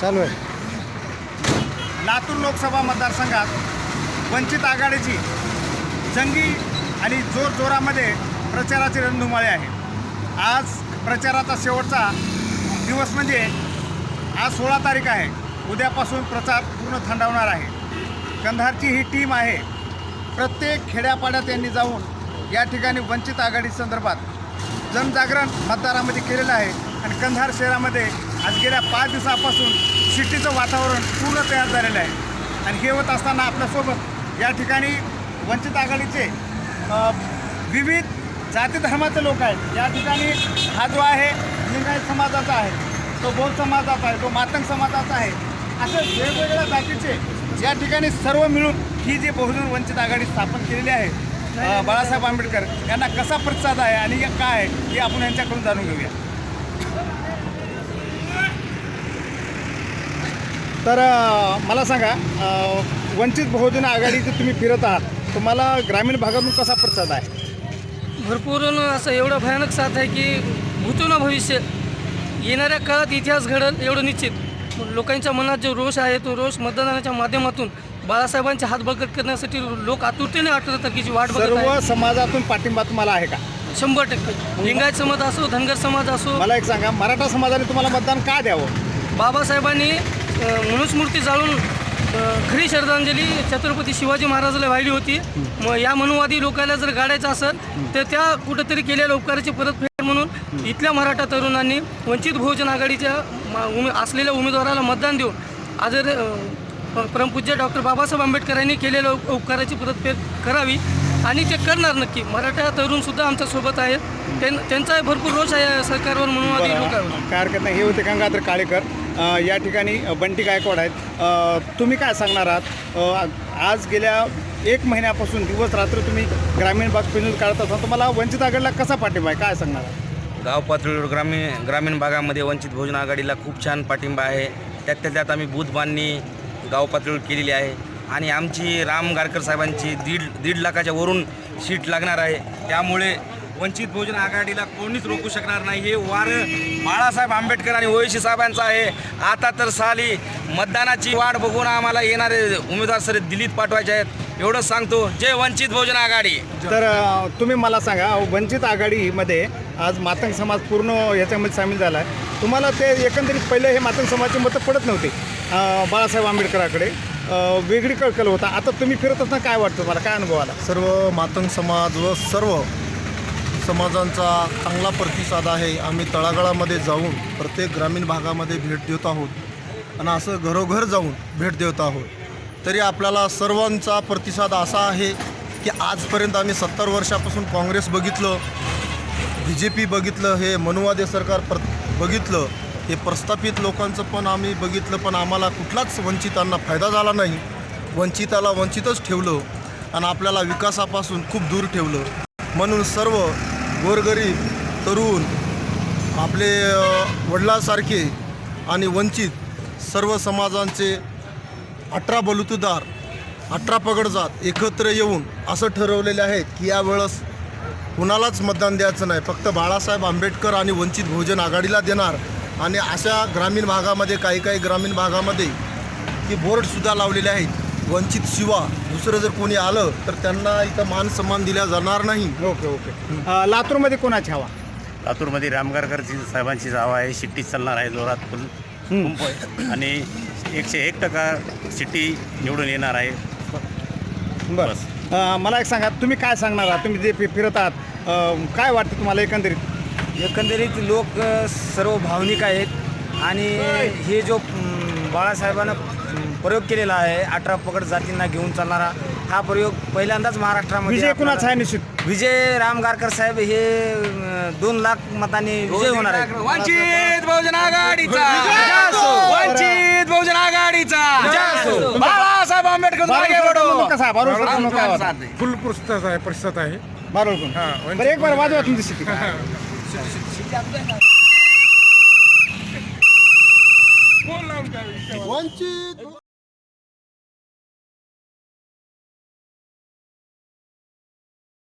चालू आहे. लातूर लोकसभा मतदारसंघात वंचित आघाडीची जंगी आणि जोर जोरामध्ये प्रचाराची रणधुमाळी आहे. आज प्रचाराचा शेवटचा दिवस म्हणजे आज सोळा तारीख आहे. उद्यापासून प्रचार पूर्ण थंडावणार आहे. कंधारची ही टीम आहे. प्रत्येक खेड्यापाड्यात यांनी जाऊन या ठिकाणी वंचित आघाडी संदर्भात जनजागरण मतदारामध्ये केलेलं आहे. आणि कंधार शहरामध्ये आज गेल्या पाच दिवसापासून सिटीचं वातावरण पूर्ण तयार झालेलं आहे. आणि हे होत असताना आपल्यासोबत या ठिकाणी वंचित आघाडीचे विविध जाती धर्माचे लोक आहेत. या ठिकाणी हा जो आहे लिंगायत समाजाचा आहे तो बौद्ध समाजाचा आहे तो मातंग समाजाचा आहे. असे वेगवेगळ्या जातीचे या ठिकाणी सर्व मिळून ही जी बहुजन वंचित आघाडी स्थापन केलेली आहे बाळासाहेब आंबेडकर यांना कसा प्रतिसाद आहे आणि हे काय आहे हे आपण यांच्याकडून जाणून घेऊया. तर मला सांगा वंचित बहुजन आघाडीचे तुम्ही फिरत आहात. तुम्हाला ग्रामीण भागातून कसा प्रतिसाद आहे? भरपूर असं एवढं भयानक साथ आहे की भूतो ना भविष्य. येणाऱ्या काळात इतिहास घडल एवढं निश्चित. लोकांच्या मनात जो रोष आहे तो रोष मतदानाच्या माध्यमातून बाळासाहेबांचे हात बळकट करण्यासाठी लोक आतुरतेने अठरा तारखेची वाट बघत सर्व समाजातून पाठिंबा तुम्हाला आहे का? शंभर टक्के. लिंगायत समाज असो धनगर समाज असो. मला एक सांगा मराठा समाजाने तुम्हाला मतदान का द्यावं? बाबासाहेबांनी अ, मनुस्मृती जाळून अ, खरी श्रद्धांजली छत्रपती शिवाजी महाराजाला वाहिली होती. मग या मनुवादी लोकांना जर गाडायचं असेल तर त्या कुठंतरी केलेल्या उपकाराची परतफेड म्हणून इथल्या मराठा तरुणांनी वंचित बहुजन आघाडीच्या मा- उमे असलेल्या उमेदवाराला मतदान देऊन आज जर, अ, प- परमपूज्य डॉक्टर बाबासाहेब आंबेडकरांनी केलेल्या उप- उपकाराची परतफेड करावी. आणि ते करणार नक्की. मराठा तरुणसुद्धा आमच्यासोबत आहेत त्यां- त्यांचाही भरपूर रोष आहे सरकारवर लोकांवर बरं, काय हरकत नाही हे होते गंगाधर काळेकर. या ठिकाणी बंटी गायकवाड आहेत. तुम्ही काय सांगणार आहात? आज गेल्या एक महिन्यापासून दिवस रात्र तुम्ही ग्रामीण भाग फिरून काढत असा तुम्हाला वंचित आघाडीला कसा पाठिंबा आहे? काय सांगणार गाव पातळीवर ग्रामीण ग्रामीण भागामध्ये वंचित बहुजन आघाडीला खूप छान पाठिंबा आहे. त्यातल्या त्यात आम्ही बूथ बांधणी गाव पातळीवर केलेली आहे. आणि आमची राम गारकर साहेबांची दीड दीड लाखाच्या वरून सीट लागणार आहे. त्यामुळे वंचित बहुजन आघाडीला कोणीच रोखू शकणार नाही. हे वार बाळासाहेब आंबेडकर आणि ओळशी साहेबांचं आहे. आता तर साली मतदानाची वाट बघून आम्हाला येणारे उमेदवार सर दिल्लीत पाठवायचे आहेत. एवढंच सांगतो. जय वंचित बहुजन आघाडी. तर तुम्ही मला सांगा वंचित आघाडीमध्ये आज मातंग समाज पूर्ण याच्यामध्ये सामील झाला आहे तुम्हाला ते एकंदरीत पहिले हे मातंग समाजाची मतं पडत नव्हते बाळासाहेब आंबेडकराकडे. वेगळी कळकल होता. आता तुम्ही फिरत असताना काय वाटतं मला काय अनुभव आला? सर्व मातंग समाज व सर्व समाजांचा चांगला प्रतिसाद आहे. आम्ही तळागाळामध्ये जाऊन प्रत्येक ग्रामीण भागामध्ये भेट देत आहोत आणि असं घरोघर जाऊन भेट देत आहोत. तरी आपल्याला सर्वांचा प्रतिसाद असा आहे की आजपर्यंत आम्ही सत्तर वर्षापासून काँग्रेस बघितलं बी जे पी बघितलं हे मनुवादे सरकार प्र बघितलं हे प्रस्थापित लोकांचं पण आम्ही बघितलं पण आम्हाला कुठलाच वंचितांना फायदा झाला नाही. वंचिताला वंचितच ठेवलं आणि आपल्याला विकासापासून खूप दूर ठेवलं. म्हणून सर्व गोरगरीब तरुण आपले वडिलांसारखे आणि वंचित सर्व समाजांचे अठरा बलुतदार अठरा पगडजात एकत्र येऊन असं ठरवलेले आहेत की यावेळेस कुणालाच मतदान द्यायचं नाही. फक्त बाळासाहेब आंबेडकर आणि वंचित बहुजन आघाडीला देणार आणि अशा ग्रामीण भागामध्ये काही काही ग्रामीण भागामध्ये की बोर्डसुद्धा लावलेले आहेत. वंचित शिवा दुसरं जर कोणी आलं तर त्यांना इथं मान सन्मान दिला जाणार नाही. Okay okay. लातूरमध्ये कोणाची हवा? लातूरमध्ये रामगारकरची साहेबांची जावा आहे. शिट्टी चालणार आहे जोरात फुल. आणि एकशे एक टक्का शिट्टी निवडून येणार आहे. बरं. अ, मला एक सांगा तुम्ही काय सांगणार आहात? तुम्ही जे फि- फिरत आहात काय वाटतं तुम्हाला एकंदरीत? एकंदरीत लोक सर्व भावनिक आहेत आणि हे जो बाळासाहेबानं प्रयोग केलेला आहे अठरा पगड जातींना घेऊन चालणारा हा प्रयोग पहिल्यांदाच महाराष्ट्रामध्ये विजय कुणाचा आहे निश्चित? विजय राम गारकर साहेब हे दोन लाख मतांनी विजय होणार आहे वंचित बहुजन आघाडीचा! वंचित बहुजन आघाडीचा! बाळासाहेब आंबेडकर? फुल प्रतिसाद आहे. प्रतिसाद आहे बारोळ कोण? बरं एक बार वाजवा तुमची स्थिती. वंचित